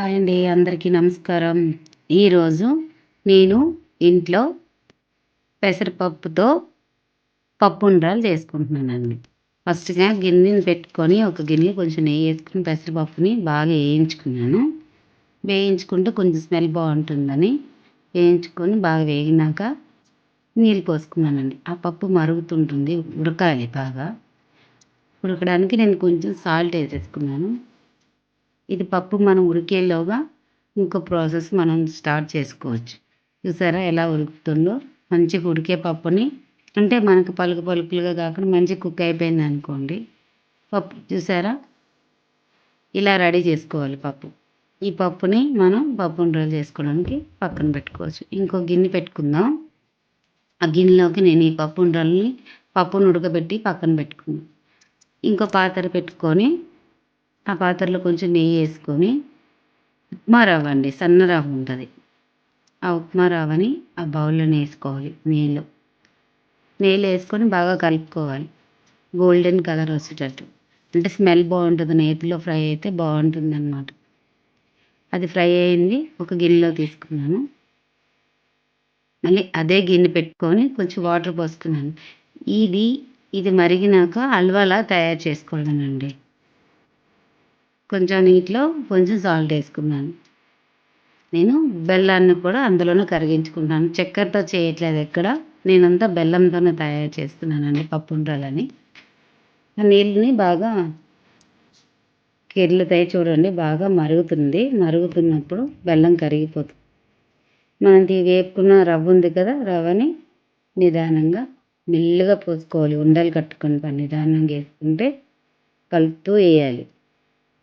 Hi అండి అందరికీ నమస్కారం. ఈరోజు నేను ఇంట్లో పెసరపప్పుతో పప్పు ఉండ్రాలు చేసుకుంటున్నానండి. ఫస్ట్గా గిన్నెని పెట్టుకొని ఒక గిన్నె కొంచెం నెయ్యి వేసుకుని పెసరపప్పుని బాగా వేయించుకున్నాను. వేయించుకుంటే కొంచెం స్మెల్ బాగుంటుందని వేయించుకొని బాగా వేగినాక నీళ్ళు పోసుకున్నానండి. ఆ పప్పు మరుగుతుంటుంది ఉడకాలి బాగా. ఉడకడానికి నేను కొంచెం సాల్ట్ వేసేసుకున్నాను. ఇది పప్పు మనం ఉడికేలోగా ఇంకో ప్రాసెస్ మనం స్టార్ట్ చేసుకోవచ్చు. చూసారా ఎలా ఉడుకుతుందో మంచిగా ఉడికే పప్పుని. అంటే మనకు పలుకు పలుకులుగా కాకుండా మంచి కుక్ అయిపోయింది అనుకోండి. పప్పు చూసారా? ఇలా రెడీ చేసుకోవాలి పప్పు. ఈ పప్పుని మనం పప్పు ఉండలు చేసుకోవడానికి పక్కన పెట్టుకోవచ్చు. ఇంకో గిన్నె పెట్టుకుందాం. ఆ గిన్నెలోకి నేను ఈ పప్పు ఉండల్ని పప్పును ఉడకబెట్టి పక్కన పెట్టుకున్నాను ఇంకో పాత్ర పెట్టుకొని ఆ పాత్రలో కొంచెం నెయ్యి వేసుకొని ఉప్మా రవ్వ అండి సన్న రవ్వ ఉంటుంది. ఆ ఉప్మా రవ్వని ఆ బౌల్లో వేసుకోవాలి నీళ్ళు నీళ్ళు వేసుకొని బాగా కలుపుకోవాలి. గోల్డెన్ కలర్ వచ్చేటట్టు. అంటే స్మెల్ బాగుంటుంది నేతిలో ఫ్రై అయితే బాగుంటుంది అనమాట అది ఫ్రై అయింది ఒక గిన్నెలో తీసుకున్నాను. మళ్ళీ అదే గిన్నె పెట్టుకొని కొంచెం వాటర్ పోసుకున్నాను ఇది ఇది మరిగినాక హల్వాలా తయారు చేసుకోవాలనండి. కొంచెం నీటిలో కొంచెం సాల్ట్ వేసుకున్నాను. నేను బెల్లాన్ని కూడా అందులోనే కరిగించుకుంటాను. చక్కెరతో చేయట్లేదు ఎక్కడ. నేనంతా బెల్లంతోనే తయారు చేస్తున్నానండి పప్పు ఉండాలని. ఆ నీళ్ళని బాగా కెర్లుతాయి చూడండి బాగా మరుగుతుంది. మరుగుతున్నప్పుడు బెల్లం కరిగిపోతుంది. మనం వేపుకున్న రవ్వ ఉంది కదా రవ్వని నిదానంగా మెల్లగా పోసుకోవాలి. ఉండలు కట్టుకొని నిదానంగా వేసుకుంటే కలుపుతూ వేయాలి.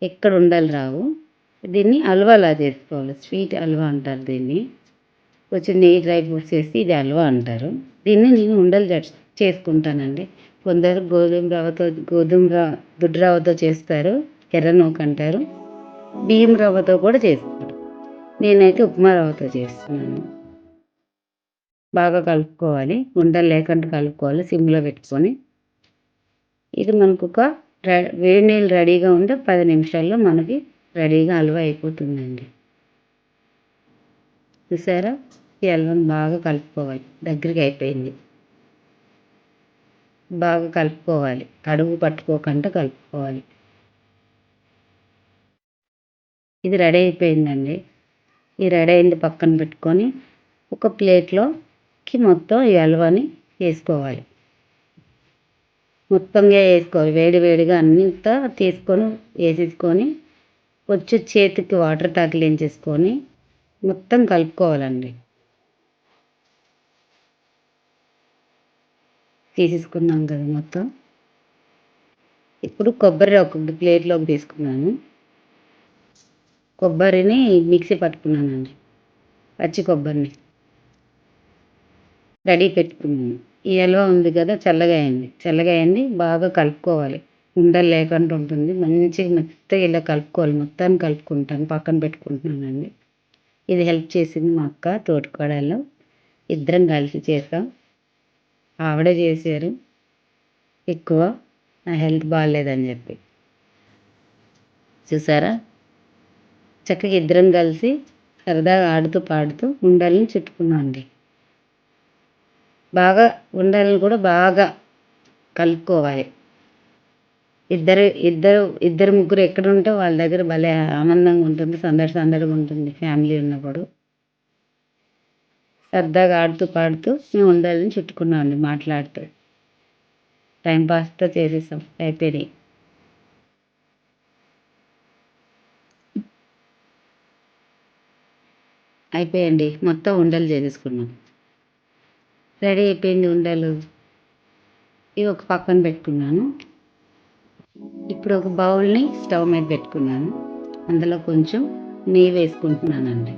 ఎక్కడ ఉండలు రావు. దీన్ని హల్వాలా చేసుకోవాలి. స్వీట్ హల్వా అంటారు దీన్ని. కొంచెం నెయ్యి డ్రై ఫ్రూట్స్ వేసి ఇది హల్వా అంటారు. దీన్ని నేను ఉండలు చేసుకుంటానండి. కొందరు గోధుమ రవ్వతో గోధుమ రవ్వ దుడ్డు రవ్వతో చేస్తారు. ఎర్ర నూక అంటారు. బియ్యం రవ్వతో కూడా చేస్తారు. నేనైతే ఉప్మా రవ్వతో చేస్తున్నాను. బాగా కలుపుకోవాలి. ఉండలు లేకుండా కలుపుకోవాలి. సిమ్లో పెట్టుకొని. ఇది మనకు ఒక వేడి నీళ్ళు రెడీగా ఉంటే పది నిమిషాల్లో మనకి రెడీగా హల్వా అయిపోతుందండి. చూసారా? ఈ హల్వాని బాగా కలుపుకోవాలి. దగ్గరికి అయిపోయింది. బాగా కలుపుకోవాలి. అడుగు పట్టుకోకుండా కలుపుకోవాలి. ఇది రెడీ అయిపోయిందండి. ఈ రెడీ అయింది పక్కన పెట్టుకొని ఒక ప్లేట్లోకి మొత్తం ఈ హల్వాని వేసుకోవాలి. మొత్తంగా వేసుకోవాలి. వేడి వేడిగా అంతా తీసుకొని వేసేసుకొని వచ్చి చేతికి వాటర్ తగిలించేసుకొని మొత్తం కలుపుకోవాలండి. తీసేసుకున్నాం కదా మొత్తం. ఇప్పుడు కొబ్బరి ఒక ప్లేట్లోకి తీసుకున్నాను. కొబ్బరిని మిక్సీ పట్టుకున్నానండి. పచ్చి కొబ్బరిని. రెడీ పెట్టుకున్నాను. ఈ హల్వా ఉంది కదా చల్లగా అయింది. చల్లగా అయింది బాగా కలుపుకోవాలి. ఉండలు లేకుండా ఉంటుంది. మంచిగా మెత్తగా ఇలా కలుపుకోవాలి. మొత్తాన్ని కలుపుకుంటాను పక్కన పెట్టుకుంటున్నానండి. ఇది హెల్ప్ చేసింది మా అక్క తోటికోడలు ఇద్దరం కలిసి చేసాం. ఆవిడ చేశారు. ఎక్కువ నా హెల్త్ బాగాలేదని చెప్పి. చూసారా? చక్కగా ఇద్దరం కలిసి సరదాగా ఆడుతూ పాడుతూ ఉండాలని చుట్టుకున్నాం అండి బాగా ఉండలను కూడా బాగా కలుపుకోవాలి. ఇద్దరు ఇద్దరు ఇద్దరు ముగ్గురు ఎక్కడ ఉంటే వాళ్ళ దగ్గర భలే ఆనందంగా ఉంటుంది సందడి సందడిగా ఉంటుంది ఫ్యామిలీ ఉన్నప్పుడు. సరదాగా ఆడుతూ పాడుతూ మేము ఉండాలని చుట్టుకున్నామండి మాట్లాడుతూ. టైం పాస్తో చేసేసాం అయిపోయినాయి. అయిపోయండి మొత్తం ఉండలు చేసేసుకున్నాం. రెడీ అయిపోయింది ఉండలు. ఇవి ఒక పక్కన పెట్టుకున్నాను. ఇప్పుడు ఒక బౌల్ని స్టవ్ మీద పెట్టుకున్నాను. అందులో కొంచెం నెయ్యి వేసుకుంటున్నానండి.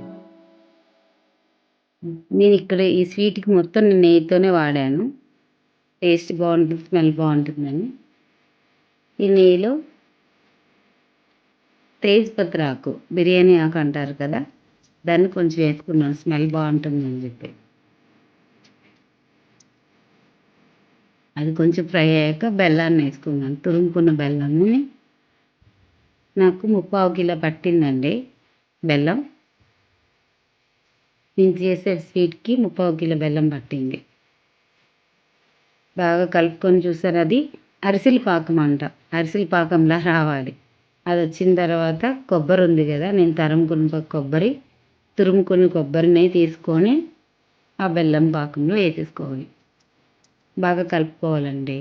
నేను ఇక్కడ ఈ స్వీట్కి మొత్తం నేను నెయ్యితోనే వాడాను. టేస్ట్ బాగుంటుంది స్మెల్ బాగుంటుందని. ఈ నెయ్యిలో తేజ్పత్ర ఆకు బిర్యానీ ఆకు అంటారు కదా దాన్ని కొంచెం వేసుకున్నాను. స్మెల్ బాగుంటుందని చెప్పి. అది కొంచెం ఫ్రై అయ్యాక బెల్లాన్ని వేసుకున్నాను. తురుముకున్న బెల్లాన్ని నాకు ముప్పావు కిలో పట్టిందండి బెల్లం. నేను చేసే స్వీట్కి ముప్పావు కిలో బెల్లం పట్టింది. బాగా కలుపుకొని చూసారు అది? అరిసెల పాకం అంట. అరిసెల పాకంలా రావాలి. అది వచ్చిన తర్వాత కొబ్బరి ఉంది కదా నేను తరుముకున్న కొబ్బరి తురుముకుని కొబ్బరిని తీసుకొని ఆ బెల్లం పాకంలో వేసేసుకోవాలి. బాగా కలుపుకోవాలండి.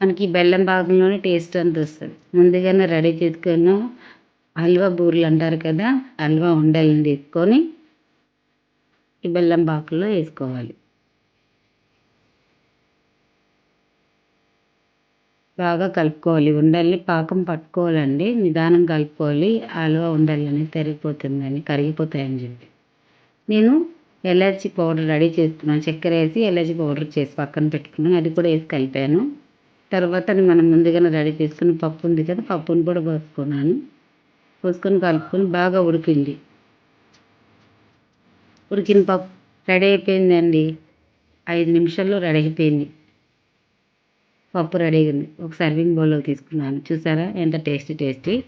మనకి బెల్లం పాకంలోనే టేస్ట్ అంత వస్తుంది ముందుగానే రెడీ చేసుకొని హల్వా బూరెలు అంటారు కదా హల్వా ఉండాలని తీసుకొని ఈ బెల్లం పాకంలో వేసుకోవాలి. బాగా కలుపుకోవాలి. ఉండాలని పాకం పట్టుకోవాలండి. నిదానం కలుపుకోవాలి. హల్వా ఉండలని తరిగిపోతుందని కరిగిపోతాయని చెప్పి. నేను ఎలాచి పౌడర్ రెడీ చేసుకున్నాను చక్కెర వేసి ఎలాచి పౌడర్ చేసి పక్కన పెట్టుకున్నాను. అది కూడా వేసి కలిపాను. తర్వాత మనం ముందుగానే రెడీ చేసుకున్న పప్పు ఉంది కదా పప్పును కూడా పోసుకున్నాను. పోసుకొని కలుపుకొని బాగా ఉడికింది. ఉడికిన పప్పు రెడీ అయిపోయిందండి ఐదు నిమిషాల్లో రెడీ అయిపోయింది. పప్పు రెడీ అయింది. ఒక సర్వింగ్ బౌల్లో తీసుకున్నాను. చూసారా? ఎంత టేస్టీ టేస్టీ.